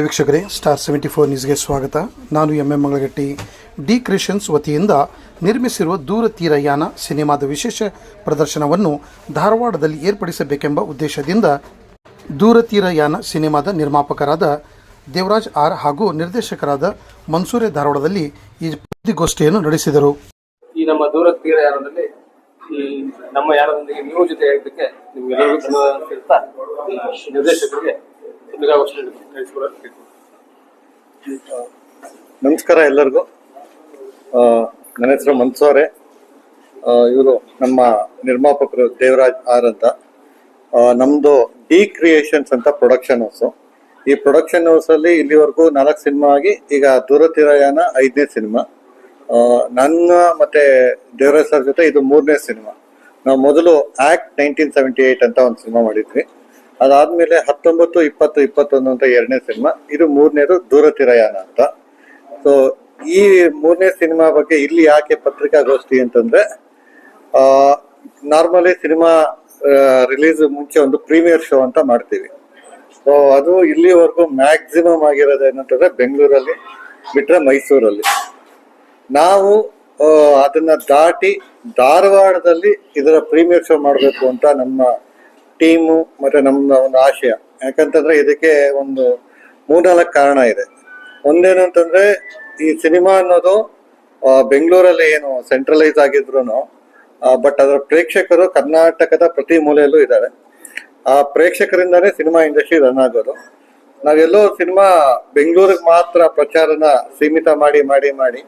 ವೀಕ್ಷಕರೇ star seventy four ನ್ಯೂಸ್ಗೆ ಸ್ವಾಗತ ನಾನು M M Mangalagatti D creations ವತಿಯಿಂದ ನಿರ್ಮಿಸಿರುವ ದೂರ ತೀರಯಾನ ಸಿನಿಮಾದ ವಿಶೇಷ ಪ್ರದರ್ಶನವನ್ನು ಧಾರವಾಡದಲ್ಲಿ ಏರ್ಪಡಿಸಬೇಕೆಂಬ ಉದ್ದೇಶದಿಂದ ದೂರ ತೀರಯಾನ ಸಿನಿಮಾದ ನಿರ್ಮಾಪಕರಾದ ದೇವರಾಜ್ ಆರ್ ಹಾಗೂ ನಿರ್ದೇಶಕರಾದ ಮನ್ಸೂರೆ ಧಾರವಾಡದಲ್ಲಿ ಈ ಸುದ್ದಿಗೋಷ್ಠಿಯನ್ನು ನಡೆಸಿದರು ಈ ನಮ್ಮ ದೂರ ತೀರ ಯಾನದಲ್ಲಿ ಈ ನಮ್ಮ ಯಾನದೊಂದಿಗೆ ನೀವು ನಿರ್ದೇಶಕರಿಗೆ. ನಮಸ್ಕಾರ ಎಲ್ಲರಿಗೂ. ನನ್ನ ಹೆಸರು ಮನ್ಸೋರೆ ಇವರು ನಮ್ಮ ನಿರ್ಮಾಪಕರು ದೇವರಾಜ್ ಆರ್ ಅಂತ. ನಮ್ಮದು ಡಿ ಕ್ರಿಯೇಷನ್ಸ್ ಅಂತ ಪ್ರೊಡಕ್ಷನ್ ಹೌಸು ಈ ಪ್ರೊಡಕ್ಷನ್ ಹೌಸ್ ಅಲ್ಲಿ ಇಲ್ಲಿವರೆಗೂ ನಾಲ್ಕು ಸಿನಿಮಾ ಆಗಿ, ಈಗ ದೂರತಿರಯಾನ ಐದನೇ ಸಿನಿಮಾ ನನ್ನ ಮತ್ತೆ ದೇವರಾಜ್ ಸರ್ ಜೊತೆ ಇದು ಮೂರನೇ ಸಿನಿಮಾ ನಾವು ಮೊದಲು ಆಕ್ಟ್ ನೈನ್ಟೀನ್ ಸೆವೆಂಟಿ ಏಟ್ ಅಂತ ಒಂದು ಸಿನಿಮಾ ಮಾಡಿದ್ವಿ. ಅದಾದ್ಮೇಲೆ ಹತ್ತೊಂಬತ್ತು, ಇಪ್ಪತ್ತು, ಇಪ್ಪತ್ತೊಂದು ಅಂತ ಎರಡನೇ ಸಿನಿಮಾ. ಇದು ಮೂರನೇದು ದೂರತಿರಯಾನ ಅಂತ. ಸೊ ಈ ಮೂರನೇ ಸಿನಿಮಾ ಬಗ್ಗೆ ಇಲ್ಲಿ ಯಾಕೆ ಪತ್ರಿಕಾಗೋಷ್ಠಿ ಅಂತಂದ್ರೆ ನಾರ್ಮಲಿ ಸಿನಿಮಾ ರಿಲೀಸ್ ಮುಂಚೆ ಒಂದು ಪ್ರೀಮಿಯರ್ ಶೋ ಅಂತ ಮಾಡ್ತೀವಿ. ಸೊ ಅದು ಇಲ್ಲಿವರೆಗೂ ಮ್ಯಾಕ್ಸಿಮಮ್ ಆಗಿರೋದು ಏನಂತಂದ್ರೆ ಬೆಂಗಳೂರಲ್ಲಿ ಬಿಟ್ರೆ ಮೈಸೂರಲ್ಲಿ. ನಾವು ಅದನ್ನ ದಾಟಿ ಧಾರವಾಡದಲ್ಲಿ ಇದರ ಪ್ರೀಮಿಯರ್ ಶೋ ಮಾಡಬೇಕು ಅಂತ ನಮ್ಮ ಟೀಮು ಮತ್ತೆ ನಮ್ಮ ಒಂದು ಆಶಯ. ಯಾಕಂತಂದ್ರೆ ಇದಕ್ಕೆ ಒಂದು ಮೂರ್ನಾಲ್ಕು ಕಾರಣ ಇದೆ. ಒಂದೇನು ಅಂತಂದ್ರೆ ಈ ಸಿನಿಮಾ ಅನ್ನೋದು ಬೆಂಗಳೂರಲ್ಲಿ ಏನು ಸೆಂಟ್ರಲೈಸ್ ಆಗಿದ್ರು ಬಟ್ ಅದರ ಪ್ರೇಕ್ಷಕರು ಕರ್ನಾಟಕದ ಪ್ರತಿ ಮೂಲೆಯಲ್ಲೂ ಇದ್ದಾರೆ. ಆ ಪ್ರೇಕ್ಷಕರಿಂದಲೇ ಸಿನಿಮಾ ಇಂಡಸ್ಟ್ರಿ ರನ್ ಆಗೋದು. ನಾವೆಲ್ಲೋ ಸಿನಿಮಾ ಬೆಂಗಳೂರಿಗೆ ಮಾತ್ರ ಪ್ರಚಾರನ ಸೀಮಿತ ಮಾಡಿ ಮಾಡಿ ಮಾಡಿ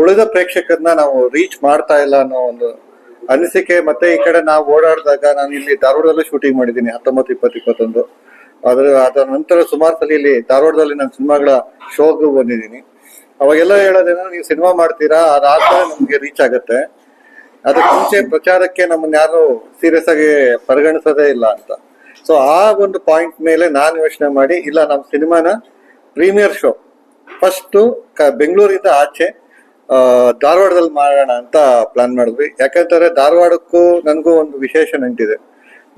ಉಳಿದ ಪ್ರೇಕ್ಷಕರನ್ನ ನಾವು ರೀಚ್ ಮಾಡ್ತಾ ಇಲ್ಲ ಅನ್ನೋ ಒಂದು ಅನಿಸಿಕೆ ಮತ್ತೆ ಈ ಕಡೆ ನಾವು ಓಡಾಡಿದಾಗ ನಾನು ಇಲ್ಲಿ ಧಾರವಾಡದಲ್ಲೂ ಶೂಟಿಂಗ್ ಮಾಡಿದ್ದೀನಿ, ಹತ್ತೊಂಬತ್ತು ಇಪ್ಪತ್ತು ಇಪ್ಪತ್ತೊಂದು ಅದ್ರ ಅದರ ನಂತರ ಸುಮಾರು ಸಲ ಇಲ್ಲಿ ಧಾರವಾಡದಲ್ಲಿ ನಾನು ಸಿನಿಮಾಗಳ ಶೋಗೂ ಬಂದಿದ್ದೀನಿ. ಅವಾಗೆಲ್ಲ ಹೇಳೋದೇನೋ, ನೀವು ಸಿನಿಮಾ ಮಾಡ್ತೀರಾ, ಅದಾದ್ಮೇಲೆ ನಮ್ಗೆ ರೀಚ್ ಆಗುತ್ತೆ. ಅದಕ್ಕೆ ಮುಂಚೆ ಪ್ರಚಾರಕ್ಕೆ ನಮ್ಮನ್ನ ಯಾರು ಸೀರಿಯಸ್ ಆಗಿ ಪರಿಗಣಿಸೋದೇ ಇಲ್ಲ ಅಂತ. ಸೊ ಆ ಒಂದು ಪಾಯಿಂಟ್ ಮೇಲೆ ನಾನು ಯೋಚನೆ ಮಾಡಿ, ಇಲ್ಲ, ನಮ್ಮ ಸಿನಿಮಾನ ಪ್ರೀಮಿಯರ್ ಶೋ ಫಸ್ಟ್ ಬೆಂಗಳೂರಿಂದ ಆಚೆ ಧಾರವಾಡದಲ್ಲಿ ಮಾಡೋಣ ಅಂತ ಪ್ಲಾನ್ ಮಾಡಿದ್ವಿ. ಯಾಕಂತಾರೆ ಧಾರವಾಡಕ್ಕೂ ನನಗೂ ಒಂದು ವಿಶೇಷ ನಂಟಿದೆ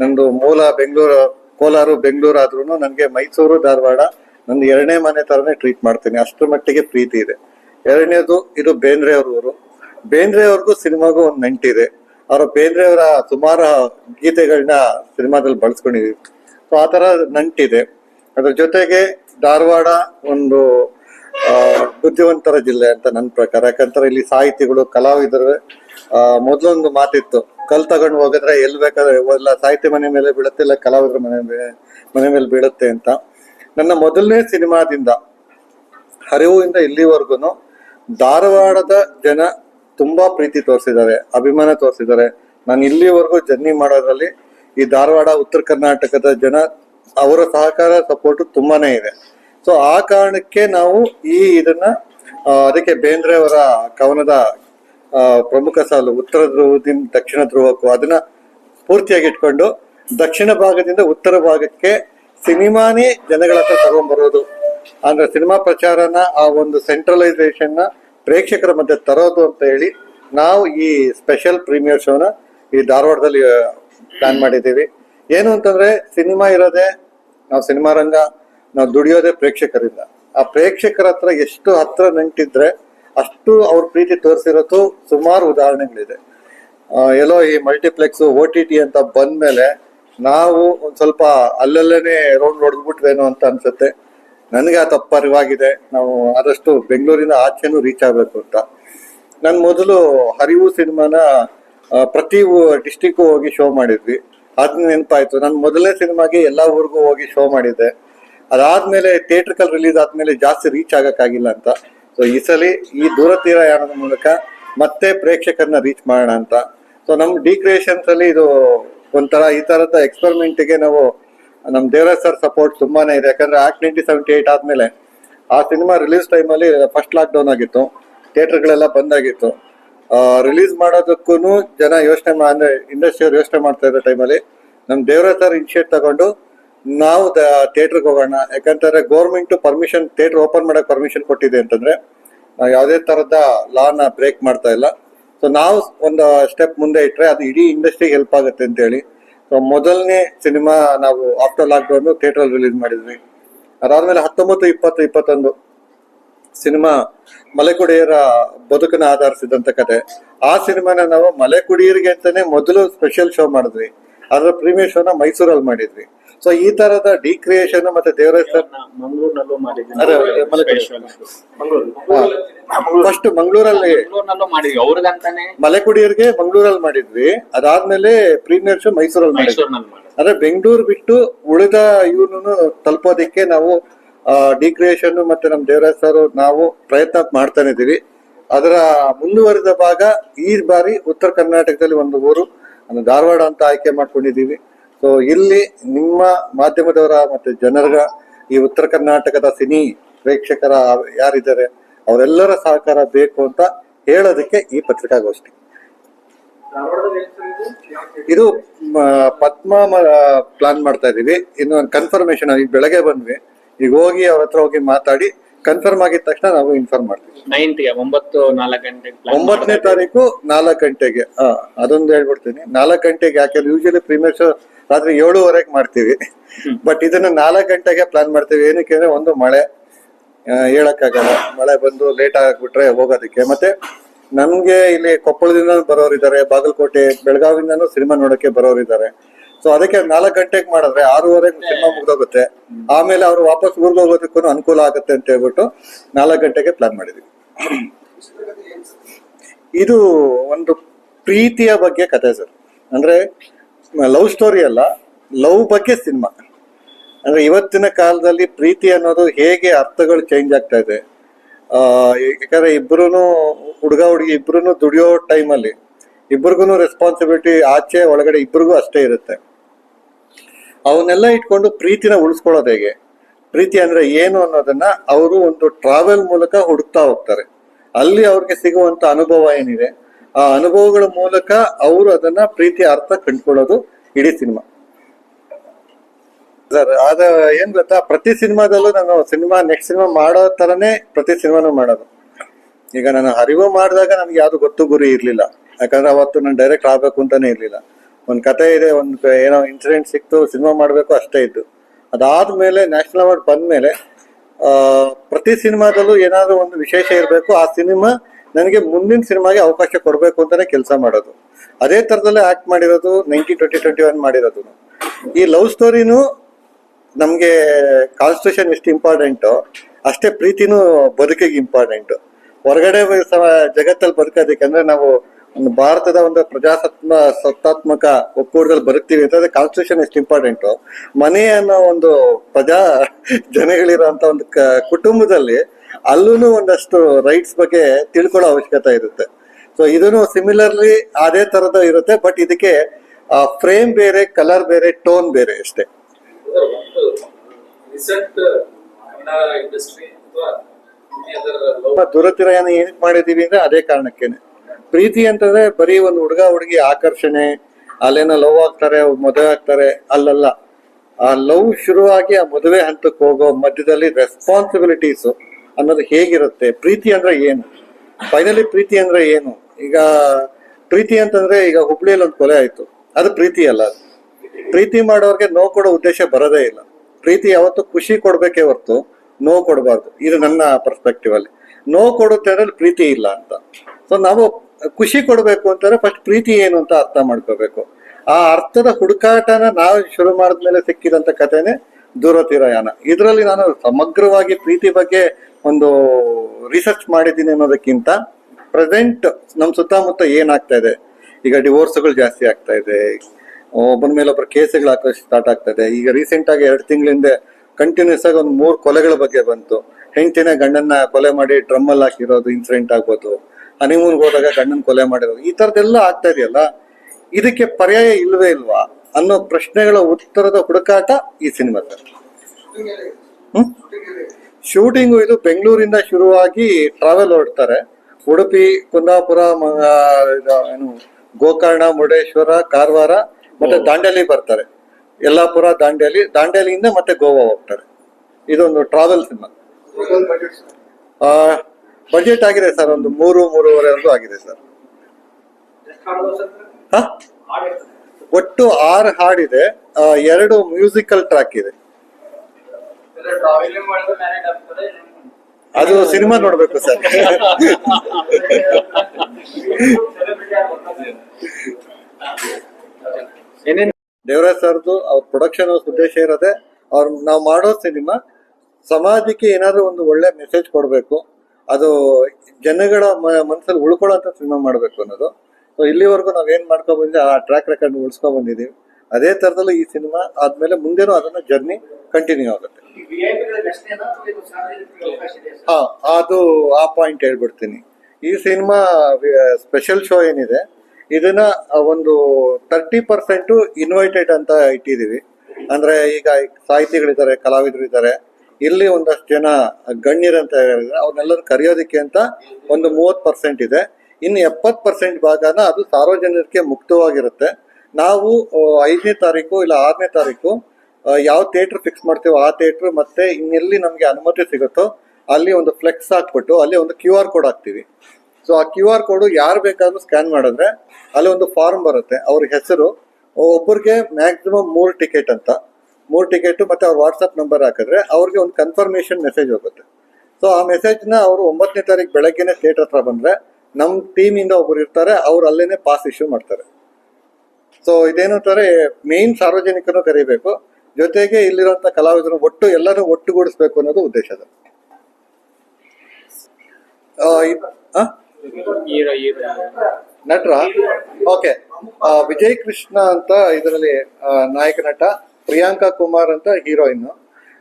ನಂದು ಮೂಲ ಬೆಂಗಳೂರು, ಕೋಲಾರು, ಬೆಂಗಳೂರು ಆದ್ರೂ ನನಗೆ ಮೈಸೂರು, ಧಾರವಾಡ ನನ್ನ ಎರಡನೇ ಮನೆ ತರನೇ ಟ್ರೀಟ್ ಮಾಡ್ತೀನಿ. ಅಷ್ಟರ ಮಟ್ಟಿಗೆ ಪ್ರೀತಿ ಇದೆ. ಎರಡನೇದು ಇದು ಬೇಂದ್ರೆ ಅವ್ರವರು ಬೇಂದ್ರೆ ಅವ್ರಿಗೂ ಸಿನಿಮಾಗೂ ಒಂದು ನಂಟಿದೆ ಅವರ ಬೇಂದ್ರೆ ಅವರ ಸುಮಾರು ಗೀತೆಗಳನ್ನ ಸಿನಿಮಾದಲ್ಲಿ ಬಳಸ್ಕೊಂಡಿದೀವಿ. ಸೊ ಆ ಥರ ನಂಟಿದೆ ಅದ್ರ ಜೊತೆಗೆ ಧಾರವಾಡ ಒಂದು ಬುದ್ಧಿವಂತರ ಜಿಲ್ಲೆ ಅಂತ ನನ್ನ ಪ್ರಕಾರ. ಯಾಕಂದ್ರೆ ಇಲ್ಲಿ ಸಾಹಿತಿಗಳು, ಕಲಾವಿದರು ಮೊದಲೊಂದು ಮಾತಿತ್ತು. ಕಲ್ ತಗೊಂಡು ಹೋಗಿದ್ರೆ ಎಲ್ಲಿ ಬೇಕಾದ್ರೆ ಎಲ್ಲ ಸಾಹಿತ್ಯ ಮನೆ ಮೇಲೆ ಬೀಳುತ್ತೆ, ಇಲ್ಲ ಕಲಾವಿದರ ಮನೆ ಮೇಲೆ ಮನೆ ಮೇಲೆ ಬೀಳುತ್ತೆ ಅಂತ. ನನ್ನ ಮೊದಲನೇ ಸಿನಿಮಾದಿಂದ ಹರಿವಿಂದ ಇಲ್ಲಿವರೆಗೂ ಧಾರವಾಡದ ಜನ ತುಂಬಾ ಪ್ರೀತಿ ತೋರಿಸಿದ್ದಾರೆ, ಅಭಿಮಾನ ತೋರಿಸಿದ್ದಾರೆ. ನಾನು ಇಲ್ಲಿವರೆಗೂ ಜರ್ನಿ ಮಾಡೋದ್ರಲ್ಲಿ ಈ ಧಾರವಾಡ, ಉತ್ತರ ಕರ್ನಾಟಕದ ಜನ, ಅವರ ಸಹಕಾರ, ಸಪೋರ್ಟ್ ತುಂಬಾನೇ ಇದೆ. ಸೊ ಆ ಕಾರಣಕ್ಕೆ ನಾವು ಈ ಇದನ್ನ ಅದಕ್ಕೆ ಬೇಂದ್ರೆಯವರ ಕವನದ ಪ್ರಮುಖ ಸಾಲು, ಉತ್ತರ ಧ್ರುವದಿಂದ ದಕ್ಷಿಣ ಧ್ರುವಕ್ಕೂ ಅದನ್ನ ಪೂರ್ತಿಯಾಗಿ ಇಟ್ಕೊಂಡು ದಕ್ಷಿಣ ಭಾಗದಿಂದ ಉತ್ತರ ಭಾಗಕ್ಕೆ ಸಿನಿಮಾನೇ ಜನಗಳ ಹತ್ರ ತಗೊಂಡ್ಬರೋದು ಅಂದ್ರೆ ಸಿನಿಮಾ ಪ್ರಚಾರನ ಆ ಒಂದು ಸೆಂಟ್ರಲೈಸೇಷನ್ನ ಪ್ರೇಕ್ಷಕರ ಮಧ್ಯೆ ತರೋದು ಅಂತ ಹೇಳಿ ನಾವು ಈ ಸ್ಪೆಷಲ್ ಪ್ರೀಮಿಯರ್ ಶೋನ ಈ ಧಾರವಾಡದಲ್ಲಿ ಪ್ಲಾನ್ ಮಾಡಿದ್ದೀವಿ. ಏನು ಅಂತಂದ್ರೆ, ಸಿನಿಮಾ ಇರೋದೇ, ನಾವು ಸಿನಿಮಾ ರಂಗ ನಾವು ದುಡಿಯೋದೇ ಪ್ರೇಕ್ಷಕರಿಂದ ಆ ಪ್ರೇಕ್ಷಕರ ಹತ್ರ ಎಷ್ಟು ಹತ್ರ ನಂಟಿದ್ರೆ ಅಷ್ಟು ಅವ್ರ ಪ್ರೀತಿ ತೋರಿಸಿರೋದು ಸುಮಾರು ಉದಾಹರಣೆಗಳಿದೆ. ಎಲ್ಲೋ ಈ ಮಲ್ಟಿಪ್ಲೆಕ್ಸ್, ಓ ಟಿ ಟಿ ಅಂತ ಬಂದ್ಮೇಲೆ ನಾವು ಒಂದ್ ಸ್ವಲ್ಪ ಅಲ್ಲಲ್ಲೇನೆ ರೌಂಡ್ ಹೊಡೆದ್ಬಿಟ್ವೇನೋ ಅಂತ ಅನ್ಸುತ್ತೆ. ನನಗೆ ಆ ತಪ್ಪರಿವಾಗಿದೆ. ನಾವು ಆದಷ್ಟು ಬೆಂಗಳೂರಿನ ಆಚೆನೂ ರೀಚ್ ಆಗಬೇಕು ಅಂತ. ನಾನು ಮೊದಲು ಹರಿವು ಸಿನಿಮಾನ ಪ್ರತಿ ಡಿಸ್ಟಿಕ್ ಹೋಗಿ ಶೋ ಮಾಡಿದ್ವಿ. ಅದ್ ನೆನಪಾಯ್ತು. ನಾನು ಮೊದಲನೇ ಸಿನಿಮಾಗೆ ಎಲ್ಲಾ ಊರಿಗೂ ಹೋಗಿ ಶೋ ಮಾಡಿದ್ದೆ. ಅದಾದ್ಮೇಲೆ ಥಿಯೇಟ್ರಿಕಲ್ ರಿಲೀಸ್ ಆದ್ಮೇಲೆ ಜಾಸ್ತಿ ರೀಚ್ ಆಗಕ್ಕಾಗಿಲ್ಲ ಅಂತ. ಸೊ ಈ ಸಲ ಈ ದೂರ ತೀರ ಯಾನದ ಮೂಲಕ ಮತ್ತೆ ಪ್ರೇಕ್ಷಕರನ್ನ ರೀಚ್ ಮಾಡೋಣ ಅಂತ. ಸೊ ನಮ್ ಡಿ ಕ್ರಿಯೇಷನ್ಸ್ ಅಲ್ಲಿ ಇದು ಒಂಥರ ಈ ತರದ ಎಕ್ಸ್ಪೆರಿಮೆಂಟ್ಗೆ ನಾವು ನಮ್ ದೇವರಾಜ್ ಸರ್ ಸಪೋರ್ಟ್ ತುಂಬಾನೇ ಇದೆ. ಯಾಕಂದ್ರೆ ಆಕ್ಟ್ ನೈನ್ಟಿ ಸೆವೆಂಟಿ ಏಟ್ ಆದ್ಮೇಲೆ ಆ ಸಿನಿಮಾ ರಿಲೀಸ್ ಟೈಮಲ್ಲಿ ಫಸ್ಟ್ ಲಾಕ್ ಡೌನ್ ಆಗಿತ್ತು. ಥಿಯೇಟರ್ಗಳೆಲ್ಲ ಬಂದಾಗಿತ್ತು ರಿಲೀಸ್ ಮಾಡೋದಕ್ಕೂ ಜನ ಯೋಚನೆ ಅಂದ್ರೆ ಇಂಡಸ್ಟ್ರಿಯವ್ರು ಯೋಚನೆ ಮಾಡ್ತಾ ಇರೋ ಟೈಮಲ್ಲಿ ನಮ್ ದೇವರಾಜ್ ಸರ್ ಇನಿಷಿಯೇಟ್ ತಗೊಂಡು ನಾವು ಥಿಯೇಟರ್ಗೆ ಹೋಗೋಣ. ಯಾಕಂತಂದ್ರೆ ಗೌರ್ಮೆಂಟ್ ಪರ್ಮಿಷನ್ ಥಿಯೇಟರ್ ಓಪನ್ ಮಾಡಕ್ ಪರ್ಮಿಷನ್ ಕೊಟ್ಟಿದೆ ಅಂತಂದ್ರೆ ಯಾವುದೇ ತರದ ಲಾನ ಬ್ರೇಕ್ ಮಾಡ್ತಾ ಇಲ್ಲ. ಸೊ ನಾವು ಒಂದು ಸ್ಟೆಪ್ ಮುಂದೆ ಇಟ್ರೆ ಅದು ಇಡೀ ಇಂಡಸ್ಟ್ರಿಗೆ ಹೆಲ್ಪ್ ಆಗುತ್ತೆ ಅಂತ ಹೇಳಿ ಸೊ ಮೊದಲನೇ ಸಿನಿಮಾ ನಾವು ಆಫ್ಟರ್ ಲಾಕ್ ಡೌನ್ ಅಲ್ಲಿ ರಿಲೀಸ್ ಮಾಡಿದ್ವಿ. ಅದಾದ್ಮೇಲೆ ಹತ್ತೊಂಬತ್ತು, ಇಪ್ಪತ್ತು, ಇಪ್ಪತ್ತೊಂದು ಸಿನಿಮಾ ಮಲೆಕುಡಿಯರ ಬದುಕನ್ನ ಆಧರಿಸಿದಂತ ಕತೆ. ಆ ಸಿನಿಮಾನ ನಾವು ಮಲೆಕುಡಿಯರಿಗೆ ಅಂತಾನೆ ಮೊದಲು ಸ್ಪೆಷಲ್ ಶೋ ಮಾಡಿದ್ವಿ. ಅದರ ಪ್ರೀಮಿಯರ್ ಶೋನ ಮೈಸೂರಲ್ಲಿ ಮಾಡಿದ್ವಿ. ಸೊ ಈ ತರದ ಡಿಕ್ರಿಯೇಷನ್ ಮತ್ತೆ ದೇವರ ಮಂಗಳೂರಿನಲ್ಲೂ ಫಸ್ಟ್ ಮಂಗಳೂರಲ್ಲಿ ಮಲೆಕುಡಿಯರ್ಗೆ ಮಾಡಿದ್ವಿ. ಅವ್ರಿಗಂತಾನೆ ಮಲೆಕುಡಿಯರಿಗೆ ಮಂಗಳೂರಲ್ಲಿ ಮಾಡಿದ್ವಿ. ಅದಾದ್ಮೇಲೆ ಪ್ರೀಮಿಯರ್ ಶೋ ಮೈಸೂರಲ್ಲಿ ಮಾಡಿದ್ವಿ. ಅಂದ್ರೆ ಬೆಂಗಳೂರು ಬಿಟ್ಟು ಉಳಿದ ಇವನು ತಲುಪೋದಿಕ್ಕೆ ನಾವು ಡಿಕ್ರಿಯೇಷನ್ ಮತ್ತೆ ನಮ್ಮ ದೇವರಾಜ್ ಸರ್ ನಾವು ಪ್ರಯತ್ನ ಮಾಡ್ತಾನೆ ಇದೀವಿ ಅದರ ಮುಂದುವರಿದ ಭಾಗ ಈ ಬಾರಿ ಉತ್ತರ ಕರ್ನಾಟಕದಲ್ಲಿ ಒಂದು ಊರು ಧಾರವಾಡ ಅಂತ ಆಯ್ಕೆ ಮಾಡ್ಕೊಂಡಿದೀವಿ ಸೊ ಇಲ್ಲಿ ನಿಮ್ಮ ಮಾಧ್ಯಮದವರ ಮತ್ತೆ ಜನರ ಈ ಉತ್ತರ ಕರ್ನಾಟಕದ ಸಿನಿ ಪ್ರೇಕ್ಷಕರ ಯಾರಿದ್ದಾರೆ, ಅವರೆಲ್ಲರ ಸಹಕಾರ ಬೇಕು ಅಂತ ಹೇಳೋದಕ್ಕೆ ಈ ಪತ್ರಿಕಾಗೋಷ್ಠಿ. ಇದು ಪದ್ಮ ಪ್ಲಾನ್ ಮಾಡ್ತಾ ಇದೀವಿ. ಇನ್ನೊಂದು ಕನ್ಫರ್ಮೇಶನ್ ಈಗ ಬೆಳಗ್ಗೆ ಬಂದ್ವಿ. ಈಗ ಹೋಗಿ ಅವ್ರ ಹತ್ರ ಹೋಗಿ ಮಾತಾಡಿ ಕನ್ಫರ್ಮ್ ಆಗಿದ ತಕ್ಷಣ ನಾವು ಇನ್ಫಾರ್ಮ್ ಮಾಡ್ತೀವಿ. ನೈನ್ತ್ಗೆ ಒಂಬತ್ತು ನಾಲ್ಕು ಗಂಟೆಗೆ ಒಂಬತ್ತನೇ. ತಾರೀಕು ನಾಲ್ಕು ಗಂಟೆಗೆ. ಆ, ಅದೊಂದು ಹೇಳ್ಬಿಡ್ತೀನಿ. ನಾಲ್ಕು ಗಂಟೆಗೆ ಯಾಕೆ ಯೂಶಲಿ ಪ್ರೀಮಿಯರ್ ಶೋ ರಾತ್ರಿ ಏಳುವರೆಗೆ ಮಾಡ್ತೀವಿ. ಬಟ್ ಇದನ್ನ ನಾಲ್ಕು ಗಂಟೆಗೆ ಪ್ಲಾನ್ ಮಾಡ್ತೀವಿ. ಏನಕ್ಕೆ ಅಂದ್ರೆ ಒಂದು ಮಳೆ ಹೇಳಕ್ಕಾಗಲ್ಲ. ಮಳೆ ಬಂದು ಲೇಟ್ ಆಗ್ಬಿಟ್ರೆ ಹೋಗೋದಕ್ಕೆ. ಮತ್ತೆ ನಮ್ಗೆ ಇಲ್ಲಿ ಕೊಪ್ಪಳದಿಂದ ಬರೋರಿದ್ದಾರೆ. ಬಾಗಲಕೋಟೆ ಬೆಳಗಾವಿಂದನೂ ಸಿನಿಮಾ ನೋಡಕ್ಕೆ ಬರೋರಿದ್ದಾರೆ. ಸೊ ಅದಕ್ಕೆ ನಾಲ್ಕು ಗಂಟೆಗೆ ಮಾಡಿದ್ರೆ ಆರೂವರೆಗೆ ಸಿನಿಮಾ ಮುಗ್ದೋಗುತ್ತೆ. ಆಮೇಲೆ ಅವ್ರು ವಾಪಸ್ ಊರಿಗೆ ಹೋಗೋದಕ್ಕೂ ಅನುಕೂಲ ಆಗುತ್ತೆ ಅಂತ ಹೇಳ್ಬಿಟ್ಟು ನಾಲ್ಕು ಗಂಟೆಗೆ ಪ್ಲಾನ್ ಮಾಡಿದ್ವಿ. ಇದು ಒಂದು ಪ್ರೀತಿಯ ಬಗ್ಗೆ ಕತೆ ಸರ್. ಅಂದ್ರೆ ಲವ್ ಸ್ಟೋರಿ ಅಲ್ಲ ಲವ್ ಬಗ್ಗೆ ಸಿನಿಮಾ. ಅಂದ್ರೆ ಇವತ್ತಿನ ಕಾಲದಲ್ಲಿ ಪ್ರೀತಿ ಅನ್ನೋದು ಹೇಗೆ ಅರ್ಥಗಳು ಚೇಂಜ್ ಆಗ್ತಾ ಇದೆ. ಆ ಯಾಕಂದ್ರೆ ಇಬ್ರು ಹುಡುಗ ಹುಡುಗಿ ಇಬ್ರು ದುಡಿಯೋ ಟೈಮಲ್ಲಿ ಇಬ್ರಿಗೂ ರೆಸ್ಪಾನ್ಸಿಬಿಲಿಟಿ ಆಚೆ ಒಳಗಡೆ ಇಬ್ರಿಗೂ ಅಷ್ಟೇ ಇರುತ್ತೆ. ಅವನ್ನೆಲ್ಲ ಇಟ್ಕೊಂಡು ಪ್ರೀತಿನ ಉಳಿಸ್ಕೊಳ್ಳೋದು ಹೇಗೆ? ಪ್ರೀತಿ ಅಂದ್ರೆ ಏನು ಅನ್ನೋದನ್ನ ಅವರು ಒಂದು ಟ್ರಾವೆಲ್ ಮೂಲಕ ಹುಡುಕ್ತಾ ಹೋಗ್ತಾರೆ. ಅಲ್ಲಿ ಅವ್ರಿಗೆ ಸಿಗುವಂತ ಅನುಭವ ಏನಿದೆ? ಆ ಅನುಭವಗಳ ಮೂಲಕ ಅವರು ಅದನ್ನ ಪ್ರೀತಿ ಅರ್ಥ ಕಂಡುಕೊಳ್ಳೋದು ಇಡೀ ಸಿನಿಮಾ. ಸರ್ ಅದ ಏನ್ ಗೊತ್ತಾ? ಪ್ರತಿ ಸಿನಿಮಾದಲ್ಲೂ ನಾನು ಸಿನಿಮಾ ನೆಕ್ಸ್ಟ್ ಸಿನಿಮಾ ಮಾಡೋ ತರನೇ ಪ್ರತಿ ಸಿನಿಮಾನು ಮಾಡೋದು. ಈಗ ನಾನು ಅರಿವು ಮಾಡಿದಾಗ ನನಗೆ ಯಾವುದು ಗೊತ್ತು ಗುರಿ ಇರ್ಲಿಲ್ಲ. ಯಾಕಂದ್ರೆ ಅವತ್ತು ನಾನು ಡೈರೆಕ್ಟ್ ಆಗ್ಬೇಕು ಅಂತಾನೆ ಇರ್ಲಿಲ್ಲ. ಒಂದ್ ಕತೆ ಇದೆ, ಒಂದು ಏನೋ ಇನ್ಸಿಡೆಂಟ್ ಸಿಕ್ತು ಸಿನಿಮಾ ಮಾಡಬೇಕು ಅಷ್ಟೇ ಇದ್ದು. ಅದಾದ್ಮೇಲೆ ನ್ಯಾಷನಲ್ ಅವಾರ್ಡ್ ಬಂದಮೇಲೆ ಪ್ರತಿ ಸಿನಿಮಾದಲ್ಲೂ ಏನಾದರೂ ಒಂದು ವಿಶೇಷ ಇರಬೇಕು, ಆ ಸಿನಿಮಾ ನನಗೆ ಮುಂದಿನ ಸಿನಿಮಾಗೆ ಅವಕಾಶ ಕೊಡಬೇಕು ಅಂತಲೇ ಕೆಲಸ ಮಾಡೋದು. ಅದೇ ಥರದಲ್ಲೇ ಆಕ್ಟ್ ಮಾಡಿರೋದು ನೈನ್ಟೀನ್ ಟ್ವೆಂಟಿ ಟ್ವೆಂಟಿ ಒನ್ ಮಾಡಿರೋದು. ಈ ಲವ್ ಸ್ಟೋರಿನೂ ನಮಗೆ ಕಾನ್ಸ್ಟಿಟ್ಯೂಷನ್ ಎಷ್ಟು ಇಂಪಾರ್ಟೆಂಟು ಅಷ್ಟೇ ಪ್ರೀತಿನೂ ಬದುಕಿಗೆ ಇಂಪಾರ್ಟೆಂಟು ಹೊರಗಡೆ ಜಗತ್ತಲ್ಲಿ ಬದುಕೋದಕ್ಕೆ ಅಂದರೆ ನಾವು ಒಂದು ಭಾರತದ ಒಂದು ಪ್ರಜಾಸತ್ಮ ಸತ್ತಾತ್ಮಕ ಒಕ್ಕೂಟದಲ್ಲಿ ಬದುಕ್ತೀವಿ ಅಂತಂದ್ರೆ ಕಾನ್ಸ್ಟಿಟ್ಯೂಷನ್ ಎಷ್ಟು ಇಂಪಾರ್ಟೆಂಟ್ ಮನೆ ಅನ್ನೋ ಒಂದು ಪ್ರಜಾ ಜನಗಳಿರುವಂತ ಒಂದು ಕ- ಕುಟುಂಬದಲ್ಲಿ ಅಲ್ಲೂ ಒಂದಷ್ಟು ರೈಟ್ಸ್ ಬಗ್ಗೆ ತಿಳ್ಕೊಳ್ಳೋ ಅವಶ್ಯಕತೆ ಇರುತ್ತೆ. ಸೊ ಇದನ್ನು ಸಿಮಿಲರ್ಲಿ ಅದೇ ತರದ ಇರುತ್ತೆ ಬಟ್ ಇದಕ್ಕೆ ಫ್ರೇಮ್ ಬೇರೆ ಕಲರ್ ಬೇರೆ ಟೋನ್ ಬೇರೆ ಅಷ್ಟೇ. ನಮ್ಮ ಏನಕ್ಕೆ ಮಾಡಿದೀವಿ ಅಂದ್ರೆ ಅದೇ ಕಾರಣಕ್ಕೇನೆ. ಪ್ರೀತಿ ಅಂತಂದ್ರೆ ಬರೀ ಒಂದು ಹುಡುಗ ಹುಡುಗಿ ಆಕರ್ಷಣೆ, ಅಲ್ಲೇನೋ ಲವ್ ಆಗ್ತಾರೆ ಮದುವೆ ಆಗ್ತಾರೆ, ಅಲ್ಲಲ್ಲ. ಆ ಲವ್ ಶುರುವಾಗಿ ಆ ಮದುವೆ ಹಂತಕ್ಕೆ ಹೋಗೋ ಮಧ್ಯದಲ್ಲಿ ರೆಸ್ಪಾನ್ಸಿಬಿಲಿಟೀಸ್ ಅನ್ನೋದು ಹೇಗಿರುತ್ತೆ? ಪ್ರೀತಿ ಅಂದ್ರೆ ಏನು? ಫೈನಲಿ ಪ್ರೀತಿ ಅಂದ್ರೆ ಏನು? ಈಗ ಪ್ರೀತಿ ಅಂತಂದ್ರೆ ಈಗ ಹುಬ್ಳಿಯಲ್ಲಿ ಒಂದು ಕೊಲೆ ಆಯ್ತು. ಅದು ಪ್ರೀತಿ ಅಲ್ಲ ಪ್ರೀತಿ ಮಾಡೋರ್ಗೆ ನೋವು ಕೊಡೋ ಉದ್ದೇಶ ಬರೋದೇ ಇಲ್ಲ. ಪ್ರೀತಿ ಯಾವತ್ತು ಖುಷಿ ಕೊಡ್ಬೇಕೇ ಹೊರತು ನೋವು ಕೊಡಬಾರ್ದು. ಇದು ನನ್ನ ಪರ್ಸ್ಪೆಕ್ಟಿವ್ ಅಲ್ಲಿ. ನೋವು ಕೊಡುತ್ತೆ ಅಂದ್ರೆ ಪ್ರೀತಿ ಇಲ್ಲ ಅಂತ. ಸೊ ನಾವು ಖುಷಿ ಕೊಡಬೇಕು ಅಂತಂದ್ರೆ ಫಸ್ಟ್ ಪ್ರೀತಿ ಏನು ಅಂತ ಅರ್ಥ ಮಾಡ್ಕೋಬೇಕು. ಆ ಅರ್ಥದ ಹುಡುಕಾಟನ ನಾವು ಶುರು ಮಾಡಿದ್ಮೇಲೆ ಸಿಕ್ಕಿದಂತ ಕಥೆನೆ ದೂರತಿರಯಾನ. ಇದರಲ್ಲಿ ನಾನು ಸಮಗ್ರವಾಗಿ ಪ್ರೀತಿ ಬಗ್ಗೆ ಒಂದು ರಿಸರ್ಚ್ ಮಾಡಿದ್ದೀನಿ ಅನ್ನೋದಕ್ಕಿಂತ ಪ್ರೆಸೆಂಟ್ ನಮ್ಮ ಸುತ್ತಮುತ್ತ ಏನಾಗ್ತಾ ಇದೆ? ಈಗ ಡಿವೋರ್ಸ್ಗಳು ಜಾಸ್ತಿ ಆಗ್ತಾ ಇದೆ. ಒಬ್ಬನ ಮೇಲೆ ಒಬ್ಬರು ಕೇಸ್ಗಳು ಹಾಕೋ ಸ್ಟಾರ್ಟ್ ಆಗ್ತಾ ಇದೆ. ಈಗ ರೀಸೆಂಟ್ ಆಗಿ ಎರಡು ತಿಂಗಳಿಂದ ಕಂಟಿನ್ಯೂಸ್ ಆಗಿ ಒಂದು ಮೂರು ಕೊಲೆಗಳ ಬಗ್ಗೆ ಬಂತು. ಹೆಂಡತಿನ ಗಂಡನ್ನ ಕೊಲೆ ಮಾಡಿ ಡ್ರಮ್ ಅಲ್ಲಿ ಹಾಕಿರೋದು ಇನ್ಸಿಡೆಂಟ್ ಆಗ್ಬೋದು. ಹನಿಮೂನ್ಗೆ ಹೋದಾಗ ಗಂಡನ್ ಕೊಲೆ ಮಾಡಿರೋದು. ಈ ತರದೆಲ್ಲ ಆಗ್ತಾ ಇದೆಯಲ್ಲ? ಇದಕ್ಕೆ ಪರ್ಯಾಯ ಇಲ್ವೇ ಇಲ್ವಾ? ಅನ್ನೋ ಪ್ರಶ್ನೆಗಳ ಉತ್ತರದ ಹುಡುಕಾಟ ಈ ಸಿನಿಮಾ ಸರ್ ಹ್ಮ್? ಶೂಟಿಂಗು ಇದು ಬೆಂಗಳೂರಿಂದ ಶುರುವಾಗಿ ಟ್ರಾವೆಲ್ ಹೊರಡ್ತಾರೆ. ಉಡುಪಿ ಕುಂದಾಪುರ ಏನು ಗೋಕರ್ಣ ಮುರುಡೇಶ್ವರ ಕಾರವಾರ ಮತ್ತೆ ದಾಂಡೇಲಿ ಬರ್ತಾರೆ. ಯಲ್ಲಾಪುರ ದಾಂಡೇಲಿ ದಾಂಡೇಲಿಯಿಂದ ಮತ್ತೆ ಗೋವಾ ಹೋಗ್ತಾರೆ. ಇದೊಂದು ಟ್ರಾವೆಲ್ ಸಿನಿಮಾ. ಬಜೆಟ್ ಆಗಿದೆ ಸರ್ ಒಂದು ಮೂರು ಒಂದು ಆಗಿದೆ ಸರ್? ಒಟ್ಟು ಆರು ಹಾಡಿದೆ ಎರಡು ಮ್ಯೂಸಿಕಲ್ ಟ್ರ್ಯಾಕ್ ಇದೆ. ಅದು ಸಿನಿಮಾ ನೋಡ್ಬೇಕು ಸರ್. ಏನೇನ್? ದೇವರಾಜ್ ಸರ್ದು ಅವ್ರ ಪ್ರೊಡಕ್ಷನ್ ಉದ್ದೇಶ ಇರೋದೆ ಅವ್ರ ನಾವು ಮಾಡೋ ಸಿನಿಮಾ ಸಮಾಜಕ್ಕೆ ಏನಾದ್ರು ಒಂದು ಒಳ್ಳೆ ಮೆಸೇಜ್ ಕೊಡಬೇಕು. ಅದು ಜನಗಳ ಮನಸ್ಸಲ್ಲಿ ಉಳ್ಕೊಳ್ಳೋಂಥ ಸಿನಿಮಾ ಮಾಡಬೇಕು ಅನ್ನೋದು. ಸೊ ಇಲ್ಲಿವರೆಗೂ ನಾವು ಏನು ಮಾಡ್ಕೊಬಂದಿದ್ದೀವಿ ಆ ಟ್ರ್ಯಾಕ್ ರೆಕಾರ್ಡ್ ಉಳಿಸ್ಕೊ ಬಂದಿದ್ದೀವಿ ಅದೇ ತರದಲ್ಲಿ ಈ ಸಿನಿಮಾ ಆದ್ಮೇಲೆ ಮುಂದೆನೂ ಅದನ್ನ ಜರ್ನಿ ಕಂಟಿನ್ಯೂ ಆಗುತ್ತೆ. ಹಾ ಅದು ಆ ಪಾಯಿಂಟ್ ಹೇಳ್ಬಿಡ್ತೀನಿ. ಈ ಸಿನಿಮಾ ಸ್ಪೆಷಲ್ ಶೋ ಏನಿದೆ ಇದನ್ನ ಒಂದು ತರ್ಟಿ ಪರ್ಸೆಂಟ್ ಇನ್ವೈಟೆಡ್ ಅಂತ ಇಟ್ಟಿದ್ದೀವಿ ಅಂದ್ರೆ ಈಗ ಸಾಹಿತಿಗಳಿದ್ದಾರೆ ಕಲಾವಿದರು ಇದ್ದಾರೆ ಇಲ್ಲಿ ಒಂದಷ್ಟು ಜನ ಗಣ್ಯರಂತ ಹೇಳಿದ್ರೆ ಅವ್ರನ್ನೆಲ್ಲರೂ ಕರೆಯೋದಕ್ಕೆ ಅಂತ ಒಂದು ಮೂವತ್ತು ಪರ್ಸೆಂಟ್ ಇದೆ. ಇನ್ನು ಎಪ್ಪತ್ತು ಪರ್ಸೆಂಟ್ ಭಾಗನ ಅದು ಸಾರ್ವಜನಿಕರಿಗೆ ಮುಕ್ತವಾಗಿರುತ್ತೆ. ನಾವು ಐದನೇ ತಾರೀಕು ಇಲ್ಲ ಆರನೇ ತಾರೀಕು ಯಾವ ಥಿಯೇಟ್ರ್ ಫಿಕ್ಸ್ ಮಾಡ್ತೀವೋ ಆ ಥಿಯೇಟ್ರ್ ಮತ್ತೆ ಇನ್ನೆಲ್ಲಿ ನಮಗೆ ಅನುಮತಿ ಸಿಗುತ್ತೋ ಅಲ್ಲಿ ಒಂದು ಫ್ಲೆಕ್ಸ್ ಹಾಕ್ಬಿಟ್ಟು ಅಲ್ಲಿ ಒಂದು ಕ್ಯೂ ಆರ್ ಕೋಡ್ ಹಾಕ್ತೀವಿ. ಸೊ, ಆ ಕ್ಯೂ ಆರ್ ಕೋಡ್ ಯಾರು ಬೇಕಾದ್ರೂ ಸ್ಕ್ಯಾನ್ ಮಾಡಿದ್ರೆ ಅಲ್ಲಿ ಒಂದು ಫಾರ್ಮ್ ಬರುತ್ತೆ. ಅವ್ರ ಹೆಸರು ಒಬ್ಬರಿಗೆ ಮ್ಯಾಕ್ಸಿಮಮ್ ಮೂರು ಟಿಕೆಟ್ ಅಂತ. ಮೂರು ಟಿಕೆಟ್ ಮತ್ತೆ ಅವ್ರ ವಾಟ್ಸಪ್ ನಂಬರ್ ಹಾಕಿದ್ರೆ ಅವ್ರಿಗೆ ಒಂದು ಕನ್ಫರ್ಮೇಷನ್ ಮೆಸೇಜ್ ಹೋಗುತ್ತೆ. ಸೊ ಆ ಮೆಸೇಜ್ನ ಅವರು ಒಂಬತ್ತನೇ ತಾರೀಕು ಬೆಳಗ್ಗೆನೆ ಥಿಯೇಟರ್ ಹತ್ರ ಬಂದ್ರೆ ನಮ್ಮ ಟೀಮಿಂದ ಒಬ್ರು ಇರ್ತಾರೆ ಅವ್ರು ಅಲ್ಲೇನೆ ಪಾಸ್ ಇಶ್ಯೂ ಮಾಡ್ತಾರೆ. ಸೊ ಇದೇನು ಅಂತಾರೆ ಮೇನ್ ಸಾರ್ವಜನಿಕರು ಕರಿಬೇಕು. ಜೊತೆಗೆ ಇಲ್ಲಿರುವಂತ ಕಲಾವಿದರು ಒಟ್ಟು ಎಲ್ಲರೂ ಒಟ್ಟುಗೂಡಿಸ್ಬೇಕು ಅನ್ನೋದು ಉದ್ದೇಶ ಅದು. ನಟರ? ಓಕೆ ವಿಜಯ್ ಕೃಷ್ಣ ಅಂತ ಇದರಲ್ಲಿ ನಾಯಕ ನಟ. ಪ್ರಿಯಾಂಕಾ ಕುಮಾರ್ ಅಂತ ಹೀರೋಯಿನ್.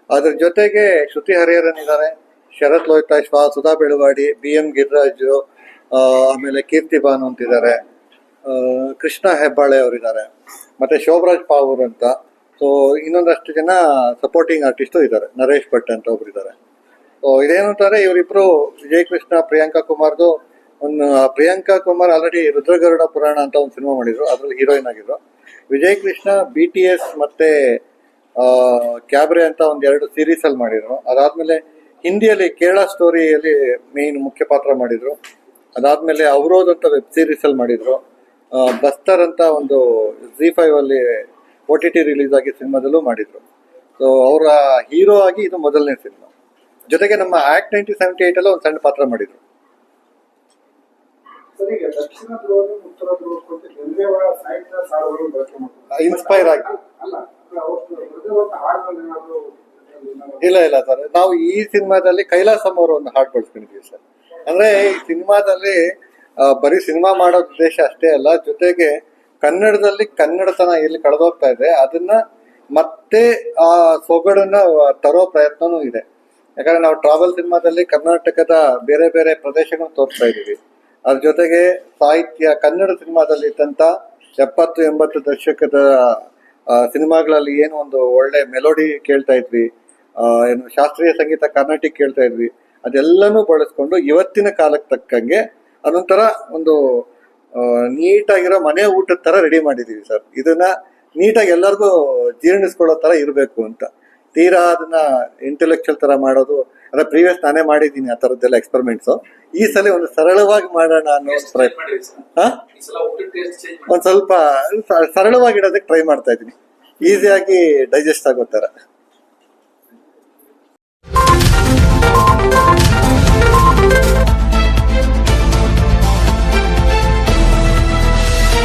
ಅದ್ರ ಜೊತೆಗೆ ಶ್ರುತಿ ಹರಿಹರನ್ ಇದ್ದಾರೆ ಶರತ್ ಲೋಹಿತಾಶ್ವ ಸುಧಾ ಬೆಳವಾಡಿ ಬಿ ಎಂ ಗಿರಿರಾಜು ಆಮೇಲೆ ಕೀರ್ತಿ ಬಾನು ಅಂತಿದ್ದಾರೆ. ಕೃಷ್ಣ ಹೆಬ್ಬಾಳೆ ಅವರಿದ್ದಾರೆ. ಮತ್ತೆ ಶೋಭರಾಜ್ ಪಾವೂರ್ ಅಂತ. ಸೊ ಇನ್ನೊಂದಷ್ಟು ಜನ ಸಪೋರ್ಟಿಂಗ್ ಆರ್ಟಿಸ್ಟು ಇದ್ದಾರೆ. ನರೇಶ್ ಭಟ್ ಅಂತ ಒಬ್ರು ಇದ್ದಾರೆ ಸೊ ಇದೇನಂತಾರೆ ಇವರಿಬ್ರು ವಿಜಯ್ ಕೃಷ್ಣ ಪ್ರಿಯಾಂಕಾ ಕುಮಾರ್ದು ಒಂದು ಪ್ರಿಯಾಂಕಾ ಕುಮಾರ್ ಆಲ್ರೆಡಿ ರುದ್ರಗರುಡ ಪುರಾಣ ಅಂತ ಒಂದು ಸಿನಿಮಾ ಮಾಡಿದ್ರು. ಅದ್ರಲ್ಲಿ ಹೀರೋಯಿನ್ ಆಗಿದ್ರು. Vijay Krishna B T S ಮತ್ತೆ ಕ್ಯಾಬ್ರೆ ಅಂತ ಒಂದ್ ಎರಡು ಸೀರೀಸ್ ಅಲ್ಲಿ ಮಾಡಿದ್ರು. ಅದಾದ್ಮೇಲೆ ಹಿಂದಿಯಲ್ಲಿ ಕೇರಳ ಸ್ಟೋರಿಯಲ್ಲಿ ಮೇನ್ ಮುಖ್ಯ ಪಾತ್ರ ಮಾಡಿದ್ರು. ಅದಾದ್ಮೇಲೆ ಅವರೋದ್ ಅಂತ ವೆಬ್ ಸೀರೀಸ್ ಅಲ್ಲಿ ಮಾಡಿದ್ರು ಬಸ್ತರ್ ಅಂತ ಒಂದು ಜಿ ಫೈವ್ ಅಲ್ಲಿ ಓ ಟಿ ಟಿ ರಿಲೀಸ್ ಆಗಿ ಸಿನಿಮಾದಲ್ಲೂ ಮಾಡಿದ್ರು. ಸೊ ಅವರ ಹೀರೋ ಆಗಿ ಇದು ಮೊದಲನೇ ಸಿನಿಮಾ ಜೊತೆಗೆ ನಮ್ಮ ಆಕ್ಟ್ ನೈನ್ಟೀನ್ ಸೆವೆಂಟಿ ಏಟ್ ಅಲ್ಲಿ ಒಂದು ಸಣ್ಣ ಪಾತ್ರ ಮಾಡಿದ್ರು. ಸರ್ ಈಗ ದಕ್ಷಿಣ ಧ್ರುವದ ಉತ್ತರ ಧ್ರುವಕ್ಕೆ ಒಂದೇ ಸಾಹಿತ್ಯ ಸಾಲುಗಳು ಬಳಕೆ ಮಾಡ್ತಾರೆ. ಇನ್ಸ್ಪೈರ್ ಆಗಿ. ಅಲ್ಲ ಇಲ್ಲ ಇಲ್ಲ ಸರ್. ನಾವು ಈ ಸಿನಿಮಾದಲ್ಲಿ ಕೈಲಾಸಂ ಅವರು ಒಂದು ಹಾಡು ಬಳಸ್ಕೊಂಡಿದ್ದೀವಿ ಸರ್. ಅಂದ್ರೆ ಈ ಸಿನಿಮಾದಲ್ಲಿ ಬರೀ ಸಿನಿಮಾ ಮಾಡೋ ಉದ್ದೇಶ ಅಷ್ಟೇ ಅಲ್ಲ ಜೊತೆಗೆ ಕನ್ನಡದಲ್ಲಿ ಕನ್ನಡತನ ಎಲ್ಲಿ ಕಳೆದೋಗ್ತಾ ಇದೆ. ಅದನ್ನ ಮತ್ತೆ ಆ ಸೊಗಡನ್ನ ತರೋ ಪ್ರಯತ್ನನೂ ಇದೆ. ಯಾಕಂದ್ರೆ ನಾವು ಟ್ರಾವೆಲ್ ಸಿನಿಮಾದಲ್ಲಿ ಕರ್ನಾಟಕದ ಬೇರೆ ಬೇರೆ ಪ್ರದೇಶಗಳನ್ನ ತೋರಿಸ್ತಾ ಇದೀವಿ ಅದ್ರ ಜೊತೆಗೆ ಸಾಹಿತ್ಯ, ಕನ್ನಡ ಸಿನಿಮಾದಲ್ಲಿ ಇದ್ದಂತ ಎಪ್ಪತ್ತು, ಎಂಬತ್ತು ದಶಕದ ಸಿನಿಮಾಗಳಲ್ಲಿ ಏನು ಒಂದು ಒಳ್ಳೆ ಮೆಲೋಡಿ ಕೇಳ್ತಾ ಇದ್ವಿ. ಏನು ಶಾಸ್ತ್ರೀಯ ಸಂಗೀತ ಕರ್ನಾಟಿಕ್ ಕೇಳ್ತಾ ಇದ್ವಿ. ಅದೆಲ್ಲನೂ ಬಳಸ್ಕೊಂಡು ಇವತ್ತಿನ ಕಾಲಕ್ಕೆ ತಕ್ಕಂಗೆ ಅದೊಂಥರ ಒಂದು ನೀಟಾಗಿರೋ ಮನೆ ಊಟದ ಥರ ರೆಡಿ ಮಾಡಿದ್ದೀವಿ ಸರ್. ಇದನ್ನ ನೀಟಾಗಿ ಎಲ್ಲರಿಗೂ ಜೀರ್ಣಿಸ್ಕೊಳ್ಳೋ ಥರ ಇರಬೇಕು ಅಂತ. ತೀರಾ ಅದನ್ನ ಇಂಟೆಲೆಕ್ಚುಯಲ್ ತರ ಮಾಡೋದು ಅಂದ್ರೆ ಪ್ರೀವಿಯಸ್ ನಾನೇ ಮಾಡಿದ್ದೀನಿ ಆ ತರದ್ದೆಲ್ಲ ಎಕ್ಸ್ಪೆರಿಮೆಂಟ್ಸ್ ಈ ಸಲ ಒಂದು ಸರಳವಾಗಿ ಮಾಡೋಣ ಅನ್ನೋ ಟ್ರೈ ಪ್ರಯತ್ನ? ಒಂದ್ ಸ್ವಲ್ಪ ಸರಳವಾಗಿ ಇಡೋದಕ್ಕೆ ಟ್ರೈ ಮಾಡ್ತಾ ಇದ್ದೀನಿ. ಈಸಿಯಾಗಿ ಡೈಜೆಸ್ಟ್ ಆಗೋ ತರ